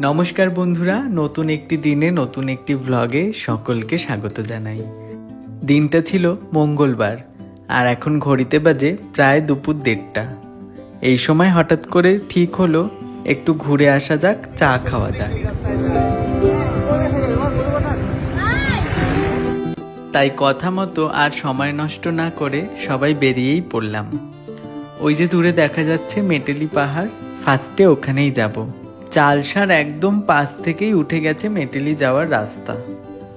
নমস্কার বন্ধুরা, নতুন একটি দিনে, নতুন একটি ভ্লগে সকলকে স্বাগত জানাই। দিনটা ছিল মঙ্গলবার, আর এখন ঘড়িতে বাজে প্রায় দুপুর দেড়টা। এই সময় হঠাৎ করে ঠিক হলো, একটু ঘুরে আসা যাক, চা খাওয়া যাক। তাই কথা মতো আর সময় নষ্ট না করে সবাই বেরিয়েই পড়লাম। ওই যে দূরে দেখা যাচ্ছে মেটেলি পাহাড় ফার্স্টে ওখানেই যাব। চালসার একদম পাশ থেকেই উঠে গেছে মেটেলি যাওয়ার রাস্তা।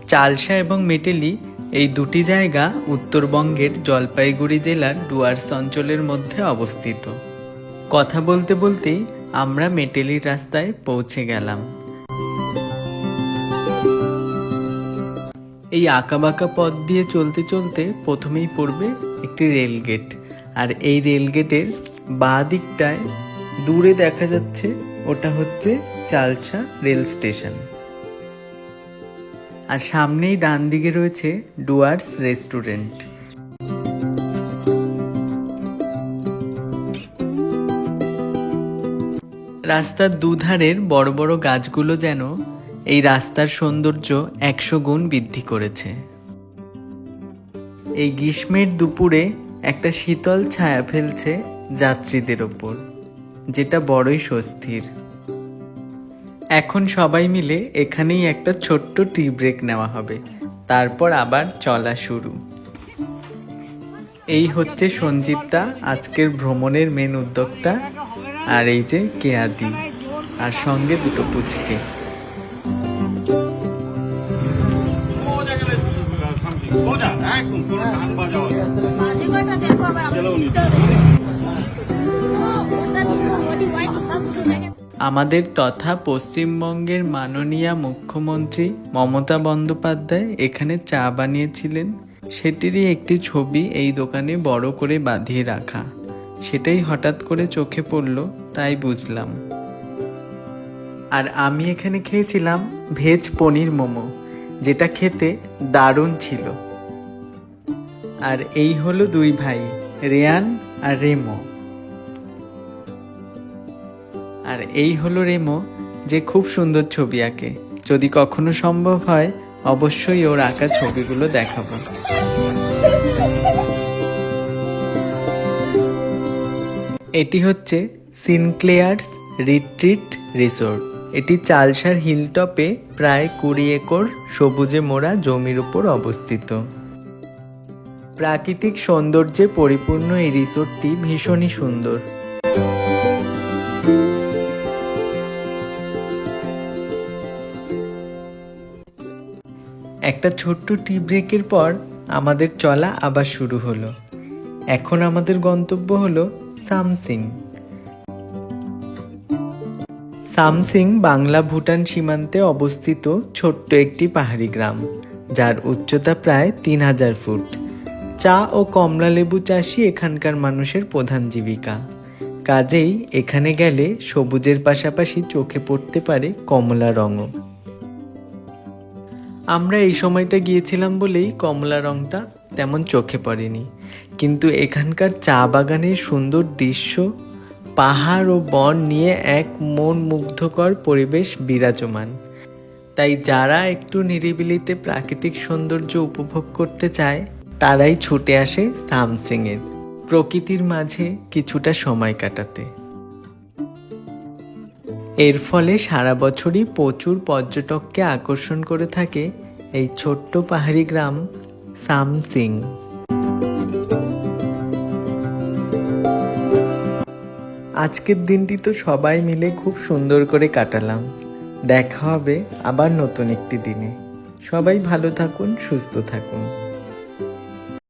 চালসা এবং মেটেলি এই দুটি জায়গা উত্তরবঙ্গের জলপাইগুড়ি জেলার ডুয়ার্স অঞ্চলের মধ্যে অবস্থিত। কথা বলতে বলতেই আমরা মেটেলির রাস্তায় পৌঁছে গেলাম। এই আঁকাবাঁকা পথ দিয়ে চলতে চলতে প্রথমেই পড়বে একটি রেল গেট। আর এই রেল গেটের বাঁ দিকটায় দূরে দেখা যাচ্ছে, ওটা হচ্ছে চালসা রেল স্টেশন। আর সামনেই ডান দিকে রয়েছে ডুয়ার্স রেস্টুরেন্ট। রাস্তার দুধারের বড় বড় গাছগুলো যেন এই রাস্তার সৌন্দর্য একশো গুণ বৃদ্ধি করেছে। এই গ্রীষ্মের দুপুরে একটা শীতল ছায়া ফেলছে যাত্রীদের ওপর, যেটা বড়ই স্বস্তির। এখন সবাই মিলে এখানেই একটা ছোট্ট টি ব্রেক নেওয়া হবে, তারপর আবার চলা শুরু। এই হচ্ছে সঞ্জিতদা আজকের ভ্রমণের মেন উদ্যোক্তা, আর এই যে কেয়াদি আর সঙ্গে দুটো পুচকে। 보자. একদম কোনো ধান বাজা মাঝে কটা দেখো আবার আমাদের তথা পশ্চিমবঙ্গের মাননীয়া মুখ্যমন্ত্রী মমতা বন্দ্যোপাধ্যায় এখানে চা বানিয়েছিলেন। সেটিরই একটি ছবি এই দোকানে বড় করে বাঁধিয়ে রাখা। সেটাই হঠাৎ করে চোখে পড়ল তাই বুঝলাম। আর আমি এখানে খেয়েছিলাম ভেজ পনির মোমো যেটা খেতে দারুণ ছিল। আর এই হলো দুই ভাই, রেয়ান আর রেমো। আর এই হলো রেমো, যে খুব সুন্দর ছবি আঁকে। যদি কখনো সম্ভব হয়, অবশ্যই ওর আঁকা ছবিগুলো দেখাবো। এটি হচ্ছে সিনক্লেয়ার্স রিট্রিট রিসোর্ট। এটি চালসার হিলটপে প্রায় কুড়ি একর সবুজে মোড়া জমির উপর অবস্থিত। প্রাকৃতিক সৌন্দর্যে পরিপূর্ণ এই রিসোর্টটি ভীষণই সুন্দর। একটা ছোট্ট টি ব্রেকের পর আমাদের চলা আবার শুরু হলো। এখন আমাদের গন্তব্য হলো সামসিং। সামসিং বাংলা ভুটান সীমান্তে অবস্থিত ছোট্ট একটি পাহাড়ি গ্রাম, যার উচ্চতা প্রায় তিন হাজার ফুট। চা ও কমলা লেবু চাষই এখানকার মানুষের প্রধান জীবিকা। কাজেই এখানে গেলে সবুজের পাশাপাশি চোখে পড়তে পারে কমলা রঙও। আমরা এই সময়টা গিয়েছিলাম বলেই কমলা রংটা তেমন চোখে পড়েনি। কিন্তু এখানকার চা বাগানের সুন্দর দৃশ্য, পাহাড় ও বন নিয়ে এক মন মুগ্ধকর পরিবেশ বিরাজমান। তাই যারা একটু নিরিবিলিতে প্রাকৃতিক সৌন্দর্য উপভোগ করতে চায় তারাই ছুটে আসে সামসিংয়ের প্রকৃতির মাঝে কিছুটা সময় কাটাতে। এর ফলে সারা বছরই প্রচুর পর্যটককে আকর্ষণ করে থাকে এই ছোট্ট পাহাড়ি গ্রাম সামসিং। আজকের দিনটি তো সবাই মিলে খুব সুন্দর করে কাটালাম। দেখা হবে আবার নতুন একটি দিনে। সবাই ভালো থাকুন, সুস্থ থাকুন।